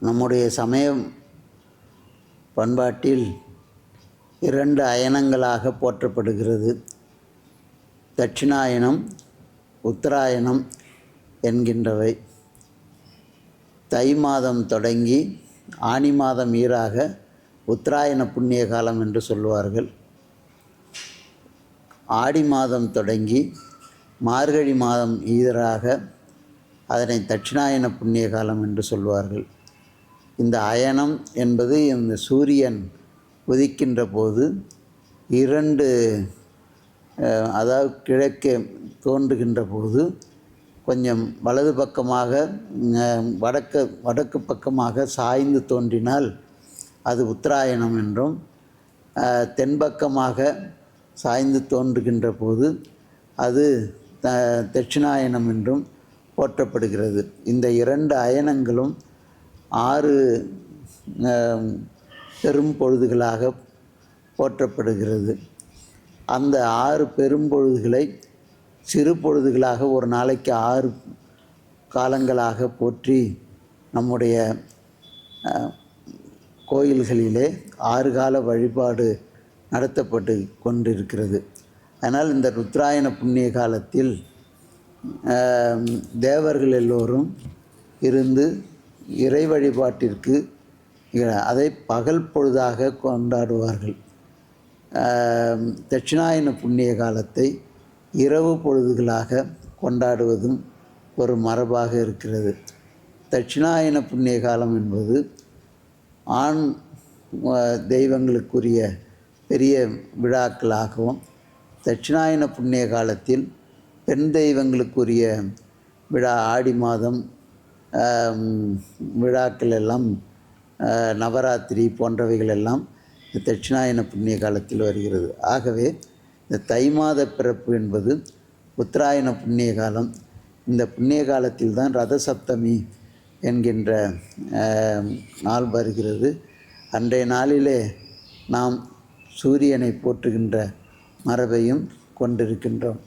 நம்முடைய சமயம் பண்பாட்டில் இரண்டு அயனங்களாக போற்றப்படுகிறது. தட்சிணாயனம் உத்தராயணம் என்கின்றவை. தை மாதம் தொடங்கி ஆனி மாதம் ஈராக உத்தராயண புண்ணிய காலம் என்று சொல்வார்கள் ஆடி மாதம் தொடங்கி மார்கழி மாதம் ஈராக அதனை தட்சிணாயன புண்ணிய காலம் என்று சொல்வார்கள் இந்த அயனம் என்பது இந்த சூரியன் உதிக்கின்ற போது இரண்டு அதாவது கிழக்கே தோன்றுகின்ற போது கொஞ்சம் வலது பக்கமாக வடக்கு வடக்கு பக்கமாக சாய்ந்து தோன்றினால் அது உத்தராயணம் என்றும் தென்பக்கமாக சாய்ந்து தோன்றுகின்ற போது அது த தட்சிணாயனம் என்றும் போற்றப்படுகிறது. இந்த இரண்டு அயனங்களும் ஆறு பெரும் பொழுதுகளாக போற்றப்படுகிறது. அந்த ஆறு பெரும்பொழுதுகளை சிறு பொழுதுகளாக ஒரு நாளைக்கு ஆறு காலங்களாக போற்றி நம்முடைய கோயில்களிலே ஆறு கால வழிபாடு நடத்தப்பட்டு கொண்டிருக்கிறது. அதனால் இந்த ருத்ராயண புண்ணிய காலத்தில் தேவர்கள் எல்லோரும் இருந்து இறை வழிபாட்டிற்கு அதை பகல் பொழுதாக கொண்டாடுவார்கள். தட்சிணாயன புண்ணிய காலத்தை இரவு பொழுதுகளாக கொண்டாடுவதும் ஒரு மரபாக இருக்கிறது. தட்சிணாயன புண்ணிய காலம் என்பது ஆண் தெய்வங்களுக்குரிய பெரிய விழாக்களாகவும் தட்சிணாயன புண்ணிய காலத்தில் பெண் தெய்வங்களுக்குரிய விழா ஆடி மாதம் விழாக்கள் எல்லாம் நவராத்திரி போன்றவைகள் எல்லாம் தட்சிணாயன புண்ணிய காலத்தில் வருகிறது. ஆகவே இந்த தை மாத பிறப்பு என்பது உத்தராயண புண்ணிய காலம். இந்த புண்ணிய காலத்தில் தான் ரத சப்தமி என்கின்ற நாள் வருகிறது. அன்றைய நாளிலே நாம் சூரியனை போற்றுகின்ற மரபையும் கொண்டிருக்கின்றோம்.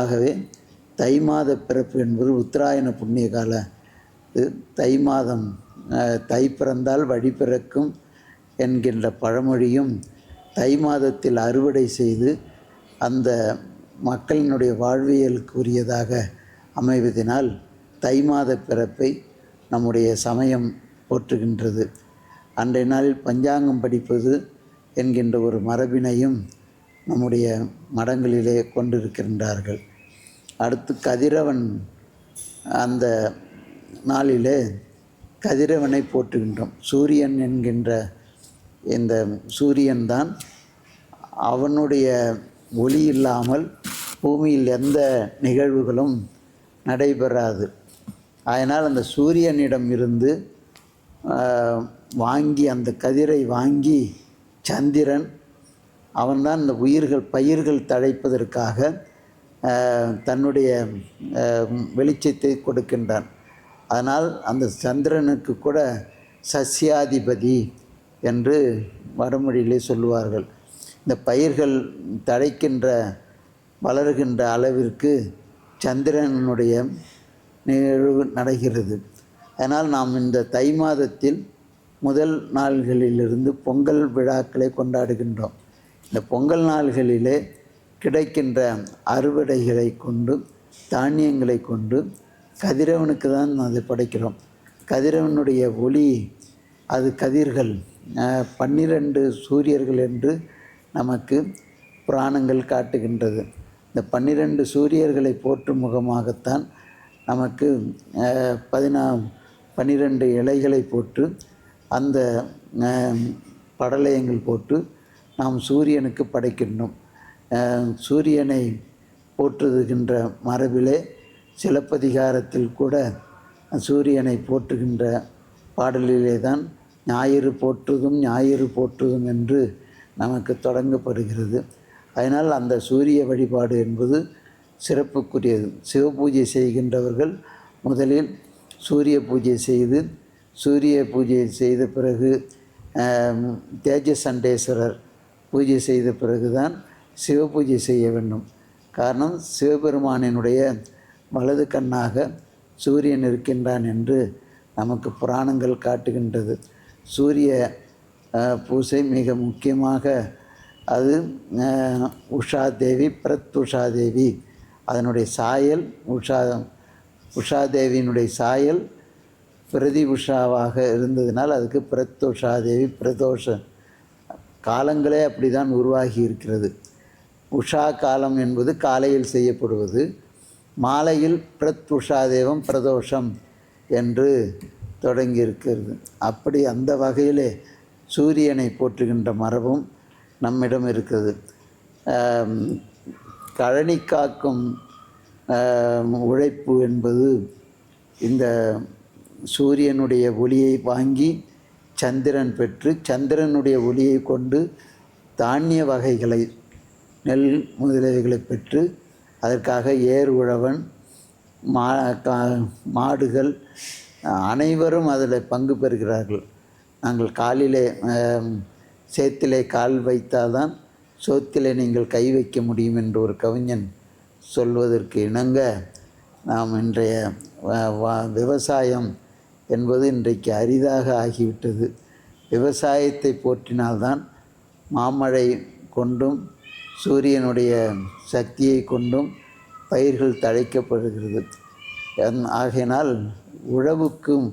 ஆகவே தை மாத பிறப்பு என்பது உத்தராயண புண்ணிய கால தை மாதம் தை பிறந்தால் வழி பிறக்கும் என்கின்ற பழமொழியும் தை மாதத்தில் அறுவடை செய்து அந்த மக்களினுடைய வாழ்வியலுக்குரியதாக அமைவதினால் தை மாத பிறப்பை நம்முடைய சமயம் போற்றுகின்றது. அன்றைய நாளில் பஞ்சாங்கம் படிப்பது என்கின்ற ஒரு மரபினையும் நம்முடைய மடங்களிலே கொண்டிருக்கின்றார்கள். அடுத்து கதிரவன் அந்த நாளிலே கதிரவனை போற்றுகின்றோம். சூரியன் என்கின்ற இந்த சூரியன்தான் அவனுடைய ஒளி இல்லாமல் பூமியில் எந்த நிகழ்வுகளும் நடைபெறாது. அதனால் அந்த சூரியனிடம் இருந்து வாங்கி அந்த கதிரை வாங்கி சந்திரன் அவன்தான் இந்த உயிர்கள் பயிர்கள் தழைப்பதற்காக தன்னுடைய வெளிச்சத்தை கொடுக்கின்றான். அதனால் அந்த சந்திரனுக்கு கூட சஸ்யாதிபதி என்று வடமொழியிலே சொல்லுவார்கள். இந்த பயிர்கள் தழைக்கின்ற வளருகின்ற அளவிற்கு சந்திரனுடைய நிகழ்வு நடக்கிறது. அதனால் நாம் இந்த தை மாதத்தில் முதல் நாள்களிலிருந்து பொங்கல் விழாக்களை கொண்டாடுகின்றோம். இந்த பொங்கல் நாள்களிலே கிடைக்கின்ற அறுவடைகளை கொண்டு தானியங்களை கொண்டு கதிரவனுக்கு தான் அதை படைக்கிறோம். கதிரவனுடைய ஒளி அது கதிர்கள் பன்னிரண்டு சூரியர்கள் என்று நமக்கு புராணங்கள் காட்டுகின்றது. இந்த பன்னிரண்டு சூரியர்களை போற்றும் முகமாகத்தான் நமக்கு பதினா பன்னிரண்டு இலைகளை போட்டு அந்த படலயங்கள் போட்டு நாம் சூரியனுக்கு படைக்கின்றோம். சூரியனை போற்றுகின்ற மரபிலே சிலப்பதிகாரத்தில் கூட சூரியனை போற்றுகின்ற பாடலிலே தான் ஞாயிறு போற்றுதும் ஞாயிறு போற்றுதும் என்று நமக்கு தொடங்கப்படுகிறது. அதனால் அந்த சூரிய வழிபாடு என்பது சிறப்புக்குரியது. சிவபூஜை செய்கின்றவர்கள் முதலில் சூரிய பூஜை செய்து சூரிய பூஜை செய்த பிறகு தேஜ சண்டேஸ்வரர் பூஜை செய்த பிறகுதான் சிவபூஜை செய்ய வேண்டும். காரணம் சிவபெருமானினுடைய வலது கண்ணாக சூரியன் இருக்கின்றான் என்று நமக்கு புராணங்கள் காட்டுகின்றது. சூரிய பூசை மிக முக்கியமாக அது உஷா தேவி பிரத் உஷா தேவி அதனுடைய சாயல் உஷா உஷா தேவியினுடைய சாயல் பிரதி உஷாவாக இருந்ததினால் அதுக்கு பிரத் உஷா தேவி பிரதோஷ காலங்களே அப்படி தான் உருவாகி இருக்கிறது. உஷா காலம் என்பது காலையில் செய்யப்படுவது மாலையில் பிரத் பிரதோஷம் என்று தொடங்கி இருக்கிறது அப்படி அந்த வகையிலே சூரியனை போற்றுகின்ற மரபும் நம்மிடம் இருக்கிறது கழனி காக்கும் உழைப்பு என்பது இந்த சூரியனுடைய ஒளியை வாங்கி சந்திரன் பெற்று சந்திரனுடைய ஒளியை கொண்டு தானிய வகைகளை நெல் முதலியவைகளை பெற்று அதற்காக ஏர் உழவன் மா கா- மாடுகள் அனைவரும் அதில் பங்கு பெறுகிறார்கள். நாங்கள் காலிலே சேத்திலே கால் வைத்தால்தான் சோத்திலே நீங்கள் கை வைக்க முடியும் என்று ஒரு கவிஞன் சொல்வதற்கு இணங்க நாம் இன்றைய விவசாயம் என்பது இன்றைக்கு அரிதாக ஆகிவிட்டது. விவசாயத்தை போற்றினால்தான் மாமழை கொண்டும் சூரியனுடைய சக்தியை கொண்டும் பயிர்கள் தழைக்கப்படுகிறது. ஆகையினால் உழவுக்கும்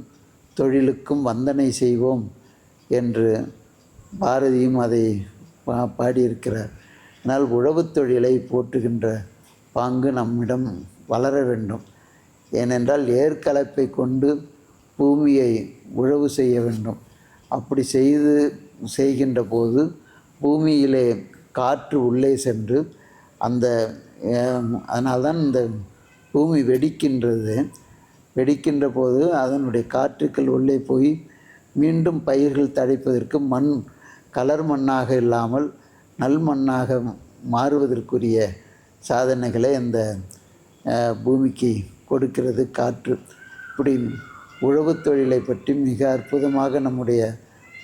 தொழிலுக்கும் வந்தனை செய்வோம் என்று பாரதியும் அதை பா பாடியிருக்கிறார். ஆனால் உழவுத் தொழிலை போற்றுகின்ற பாங்கு நம்மிடம் வளர வேண்டும். ஏனென்றால் ஏற்கலப்பை கொண்டு பூமியை உழவு செய்ய வேண்டும். அப்படி செய்து செய்கின்ற போது பூமியிலே காற்று உள்ளே சென்று அந்த அதனால்தான் இந்த பூமி வெடிக்கின்றது. வெடிக்கின்ற போது அதனுடைய காற்றுக்கள் உள்ளே போய் மீண்டும் பயிர்கள் தழைப்பதற்கு மண் கலர் மண்ணாக இல்லாமல் நல் மண்ணாக மாறுவதற்குரிய சாதனைகளை அந்த பூமிக்கு கொடுக்கிறது காற்று. இப்படி உழவுத் தொழிலை பற்றி மிக அற்புதமாக நம்முடைய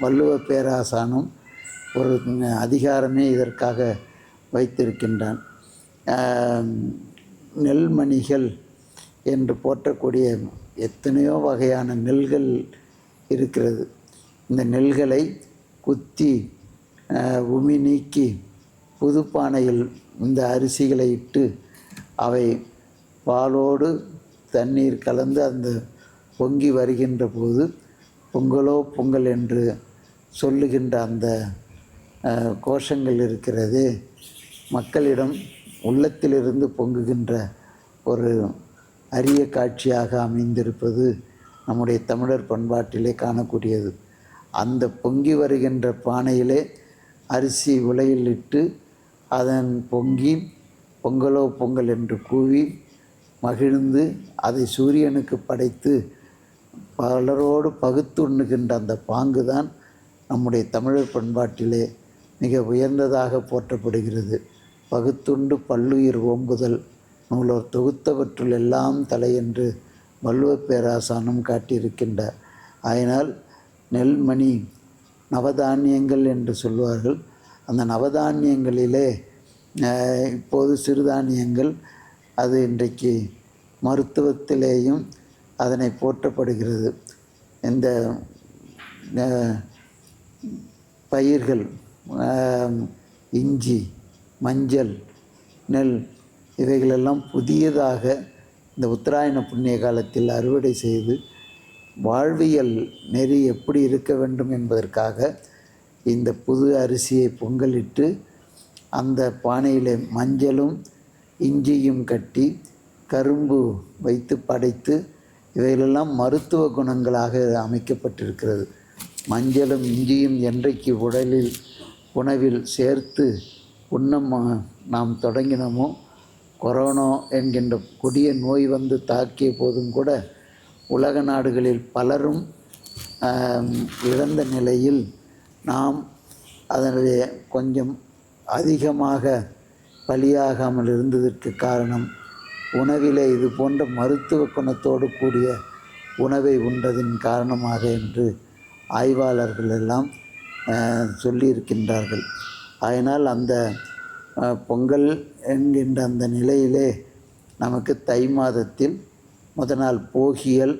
வள்ளுவ பேராசானும் ஒரு அதிகாரமே இதற்காக வைத்திருக்கின்றான். நெல்மணிகள் என்று போற்றக்கூடிய எத்தனையோ வகையான நெல்கள் இருக்கிறது. இந்த நெல்களை குத்தி உமி நீக்கி புதுப்பானையில் இந்த அரிசிகளை இட்டு அவை பாலோடு தண்ணீர் கலந்து அந்த பொங்கி வருகின்ற போது பொங்கலோ பொங்கல் என்று சொல்லுகின்ற அந்த கோஷங்கள் இருக்கிறது. மக்களிடம் உள்ளத்திலிருந்து பொங்குகின்ற ஒரு அரிய காட்சியாக அமைந்திருப்பது நம்முடைய தமிழர் பண்பாட்டிலே காணக்கூடியது. அந்த பொங்கி வருகின்ற பானையிலே அரிசி உலையில் இட்டு அதன் பொங்கி பொங்கலோ பொங்கல் என்று கூவி மகிழ்ந்து அதை சூரியனுக்கு படைத்து பலரோடு பகுத்து உண்ணுகின்ற அந்த பாங்கு தான் நம்முடைய தமிழர் பண்பாட்டிலே மிக உயர்ந்ததாக போற்றப்படுகிறது. பகுத்துண்டு பல்லுயிர் ஓம்புதல் நூலோர் தொகுத்தவற்றுள் எல்லாம் தலை என்று பேராசானம் காட்டியிருக்கின்றார். ஆயினால் நெல்மணி நவதானியங்கள் என்று சொல்வார்கள். அந்த நவதானியங்களிலே இப்போது சிறுதானியங்கள் அது இன்றைக்கு மருத்துவத்திலேயும் அதனை போற்றப்படுகிறது. இந்த பயிர்கள் இஞ்சி மஞ்சள் நெல் இவைகளெல்லாம் புதியதாக இந்த உத்தராயண புண்ணிய காலத்தில் அறுவடை செய்து வாழ்வியல் நெறி எப்படி இருக்க வேண்டும் என்பதற்காக இந்த புது அரிசியை பொங்கலிட்டு அந்த பானையில் மஞ்சளும் இஞ்சியும் கட்டி கரும்பு வைத்து படைத்து இவைகளெல்லாம் மருத்துவ குணங்களாக அமைக்கப்பட்டிருக்கிறது. மஞ்சளும் இஞ்சியும் என்றைக்கு உடலில் உணவில் சேர்த்து உண்ணம் நாம் தொடங்கினோமோ கொரோனா என்கின்ற கொடிய நோய் வந்து தாக்கிய போதும் கூட உலக நாடுகளில் பலரும் இழந்த நிலையில் நாம் அதனுடைய கொஞ்சம் அதிகமாக பலியாகாமல் இருந்ததற்கு காரணம் உணவிலே இது போன்ற மருத்துவ குணத்தோடு கூடிய உணவை உண்டதின் காரணமாக என்று ஆய்வாளர்கள் எல்லாம் சொல்லியிருக்கின்றார்கள். அதனால் அந்த பொங்கல் என்கின்ற அந்த நிலையிலே நமக்கு தை மாதத்தில் முத நாள் போகியல்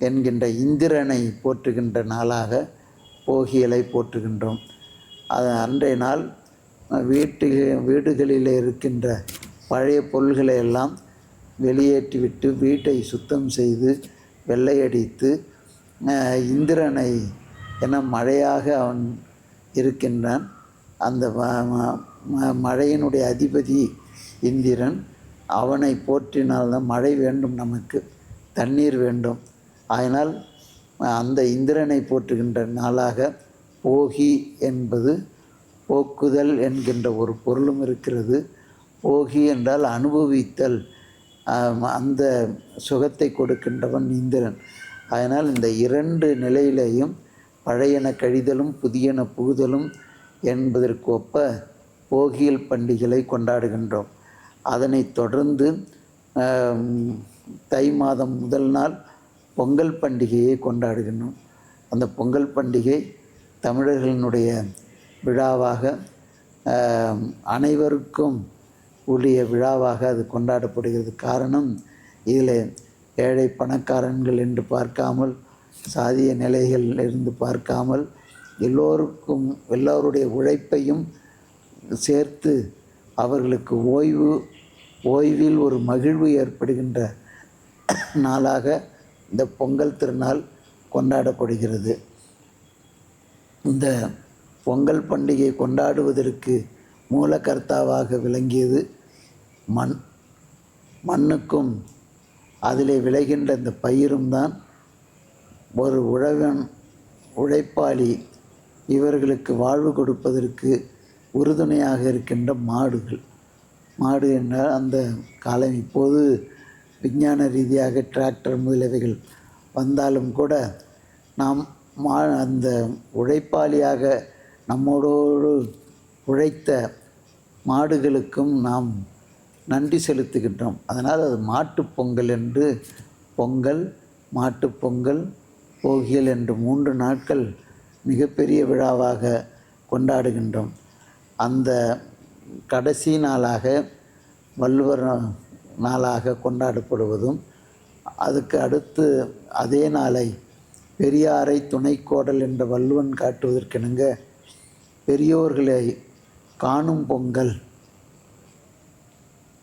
என்கின்ற இந்திரனை போற்றுகின்ற நாளாக போகியலை போற்றுகின்றோம். அது அன்றைய நாள் வீட்டு வீடுகளில் இருக்கின்ற பழைய பொருள்களை எல்லாம் வெளியேற்றிவிட்டு வீட்டை சுத்தம் செய்து வெள்ளையடித்து இந்திரனை என மழையாக அவன் இருக்கின்றான். அந்த மழையினுடைய அதிபதி இந்திரன் அவனை போற்றினால்தான் மழை வேண்டும் நமக்கு தண்ணீர் வேண்டும். அதனால் அந்த இந்திரனை போற்றுகின்ற நாளாக போகி என்பது போக்குதல் என்கின்ற ஒரு பொருளும் இருக்கிறது. போகி என்றால் அனுபவித்தல் அந்த சுகத்தை கொடுக்கின்றவன் இந்திரன். அதனால் இந்த இரண்டு நிலையிலேயும் பழையன கழிதலும் புதியன புகுதலும் என்பதற்கு ஒப்ப போகியல் பண்டிகைகளை கொண்டாடுகின்றோம். அதனைத் தொடர்ந்து தை மாதம் முதல் நாள் பொங்கல் பண்டிகையை கொண்டாடுகின்றோம். அந்த பொங்கல் பண்டிகை தமிழர்களினுடைய விழாவாக அனைவருக்கும் உரிய விழாவாக அது கொண்டாடப்படுகிறது. காரணம் இதில் ஏழை பணக்காரன்கள் என்று பார்க்காமல் சாதிய நிலைகளில் இருந்து பார்க்காமல் எல்லோருக்கும் எல்லோருடைய உழைப்பையும் சேர்த்து அவர்களுக்கு ஓய்வு ஓய்வில் ஒரு மகிழ்வு ஏற்படுகின்ற நாளாக இந்த பொங்கல் திருநாள் கொண்டாடப்படுகிறது. இந்த பொங்கல் பண்டிகை கொண்டாடுவதற்கு மூலகர்த்தாவாக விளங்கியது மண். மண்ணுக்கும் அதிலே விளைகின்ற இந்த பயிரும் தான் ஒரு உழவன் உழைப்பாளி இவர்களுக்கு வாழ்வு கொடுப்பதற்கு உறுதுணையாக இருக்கின்ற மாடுகள். மாடு என்றால் அந்த காலம் இப்போது விஞ்ஞான ரீதியாக டிராக்டர் முதலியவைகள் வந்தாலும் கூட நாம் மா அந்த உழைப்பாளியாக நம்மோடோடு உழைத்த மாடுகளுக்கும் நாம் நன்றி செலுத்துகின்றோம். அதனால் அது மாட்டுப் பொங்கல் என்று பொங்கல் மாட்டுப் பொங்கல் போகியல் என்று மூன்று நாட்கள் மிகப்பெரிய விழாவாக கொண்டாடுகின்றோம். அந்த கடைசி நாளாக வள்ளுவர் நாளாக கொண்டாடப்படுவதும் அதுக்கு அடுத்து அதே நாளை பெரியாரை துணைக்கோடல் என்ற வள்ளுவன் காட்டுவதற்கிணங்க பெரியோர்களை காணும் பொங்கல்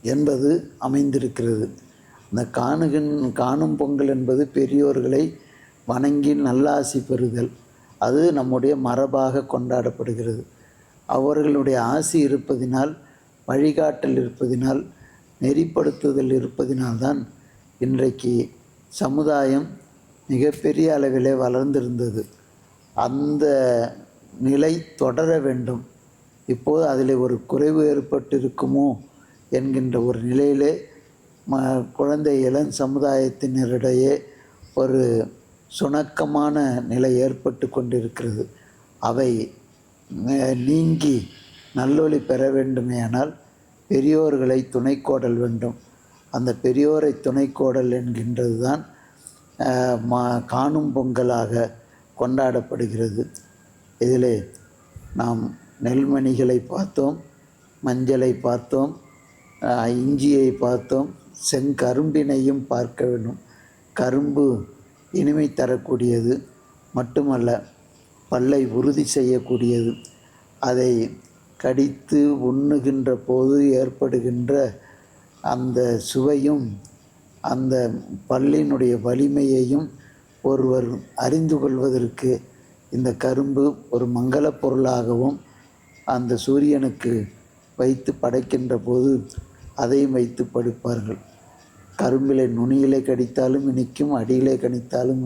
என்பது அமைந்திருக்கிறது. அந்த காணுகின் காணும் பொங்கல் என்பது பெரியோர்களை வணங்கி நல்லாசி பெறுதல். அது நம்முடைய மரபாக கொண்டாடப்படுகிறது. அவர்களுடைய ஆசி இருப்பதினால் வழிகாட்டல் இருப்பதினால் நெறிப்படுத்துதல் இருப்பதினால்தான் இன்றைக்கு சமுதாயம் மிகப்பெரிய அளவிலே வளர்ந்திருந்தது. அந்த நிலை தொடர வேண்டும். இப்போது அதில் ஒரு குறைவு ஏற்பட்டிருக்குமோ என்கின்ற ஒரு நிலையிலே ம குழந்தை இளம் சமுதாயத்தினரிடையே ஒரு சுணக்கமான நிலை ஏற்பட்டு கொண்டிருக்கிறது. அவை நீங்கி நல்லொளி பெற வேண்டுமேயானால் பெரியோர்களை துணைக்கோடல் வேண்டும். அந்த பெரியோரை துணைக்கோடல் என்கின்றது தான் மா காணும் பொங்கலாக கொண்டாடப்படுகிறது. இதிலே நாம் நெல்மணிகளை பார்த்தோம் மஞ்சளை பார்த்தோம் இஞ்சியை பார்த்தோம் செங்கரும்பினையும் பார்க்க வேண்டும். கரும்பு இனிமை தரக்கூடியது மட்டுமல்ல பல்லை உறுதி செய்யக்கூடியது. அதை கடித்து உண்ணுகின்ற போது ஏற்படுகின்ற அந்த சுவையும் அந்த பல்லினுடைய வலிமையையும் ஒருவர் அறிந்து கொள்வதற்கு இந்த கரும்பு ஒரு மங்கள பொருளாகவும் அந்த சூரியனுக்கு வைத்து படைக்கின்ற போது அதையும் வைத்து படைப்பார்கள். கரும்பிலை நுனியிலே கடித்தாலும் இனிக்கும் அடியிலே கடித்தாலும்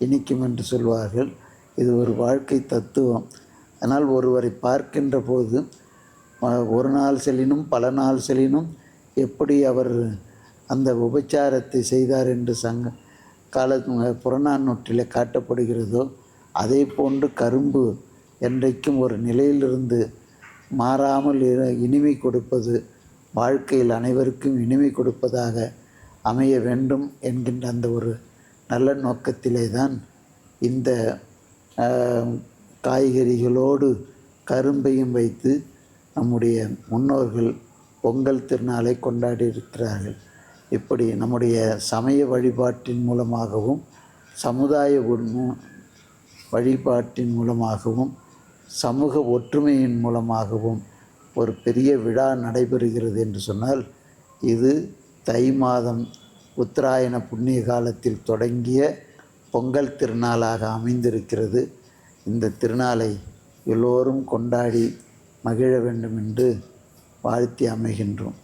இனிக்கும் என்று சொல்வார்கள். இது ஒரு வாழ்க்கை தத்துவம். அதனால் ஒருவரை பார்க்கின்ற போது ஒரு நாள் செல்லினும் பல நாள் செல்லினும் எப்படி அவர் அந்த உபச்சாரத்தை செய்தார் என்று சங்க கால புறநானூற்றிலே காட்டப்படுகிறதோ அதே போன்று கரும்பு என்றைக்கும் ஒரு நிலையிலிருந்து மாறாமல் இனிமை கொடுப்பது வாழ்க்கையில் அனைவருக்கும் இனிமை கொடுப்பதாக அமைய வேண்டும் என்கின்ற அந்த ஒரு நல்ல நோக்கத்திலே தான் இந்த காய்கறிகளோடு கரும்பையும் வைத்து நம்முடைய முன்னோர்கள் பொங்கல் திருநாளை கொண்டாடி இருக்கிறார்கள் இப்படி நம்முடைய சமய வழிபாட்டின் மூலமாகவும் சமுதாய வழிபாட்டின் மூலமாகவும் சமூக ஒற்றுமையின் மூலமாகவும் ஒரு பெரிய விழா நடைபெறுகிறது என்று சொன்னால் இது தை மாதம் உத்தராயண புண்ணிய காலத்தில் தொடங்கிய பொங்கல் திருநாளாக அமைந்திருக்கிறது. இந்த திருநாளை எல்லோரும் கொண்டாடி மகிழ வேண்டும் என்று வாழ்த்தி அமைகின்றோம்.